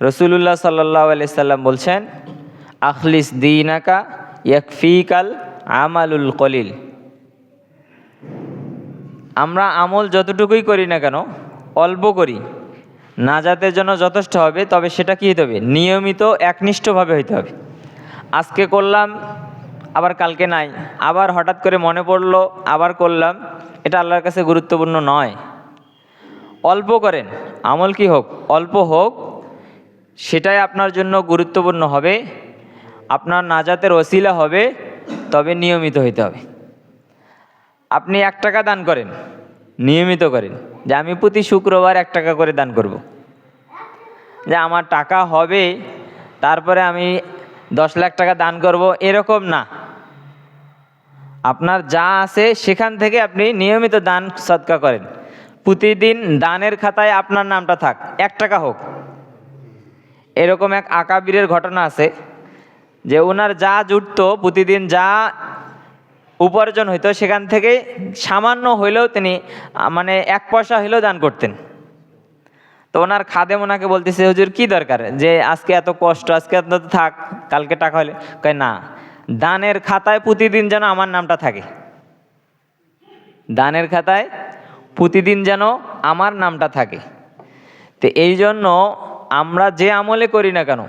রসুল্লাহ সাল্লাহ আলি সাল্লাম বলছেন, আখলিস দিনাকা ইয়াকফিকাল আমালুল কলিল। আমরা আমল যতটুকুই করি না কেন, অল্প করি। নাজাতের জন্য যথেষ্ট হবে, তবে সেটা কী হতে হবে? নিয়মিত একনিষ্ঠভাবে হইতে হবে। আজকে করলাম, আবার কালকে নাই। আবার হঠাৎ করে মনে পড়ল, আবার করলাম, এটা আল্লাহর কাছে গুরুত্বপূর্ণ নয়। অল্প করেন, আমল কি হোক, অল্প হোক সেটাই আপনার জন্য গুরুত্বপূর্ণ হবে। আপনার নাজাতের ওসিলা হবে, তবে নিয়মিত হইতে হবে। আপনি এক টাকা দান করেন, নিয়মিত করেন। যে আমি প্রতি শুক্রবার এক টাকা করে দান করব। যে আমার টাকা হবে, তারপরে আমি দশ লাখ টাকা দান করব, এরকম না। আপনার যা আছে, সেখান থেকে আপনি নিয়মিত দান সৎকা করেন। প্রতিদিন দানের খাতায় আপনার নামটা থাক, এক টাকা হোক। এরকম এক আকাবিরের ঘটনা আছে যে ওনার যা জুটতো প্রতিদিন যা উপার্জন হইতো, সেখান থেকে সামান্য হইলেও তিনি মানে এক পয়সা হইলেও দান করতেন। তো ওনার খাদেম ওনাকে বলতেছে, হুজুর, কি দরকার? যে আজকে এত কষ্ট, আজকে এত থাক, কালকে টাকা হলে কয়, না, দানের খাতায় প্রতিদিন যেন আমার নামটা থাকে। দানের খাতায় প্রতিদিন যেন আমার নামটা থাকে। তো এই জন্য আমরা যে আমলে করি না কেন?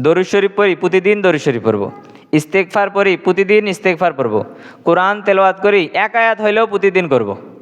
দরুদ শরীফ পড়ি, প্রতিদিন দরুদ শরীফ পড়ব। ইস্তেকফার পড়ি, প্রতিদিন ইস্তেকফার পড়ব। কোরআন তেলাওয়াত করি, এক আয়াত হইলেও প্রতিদিন করব।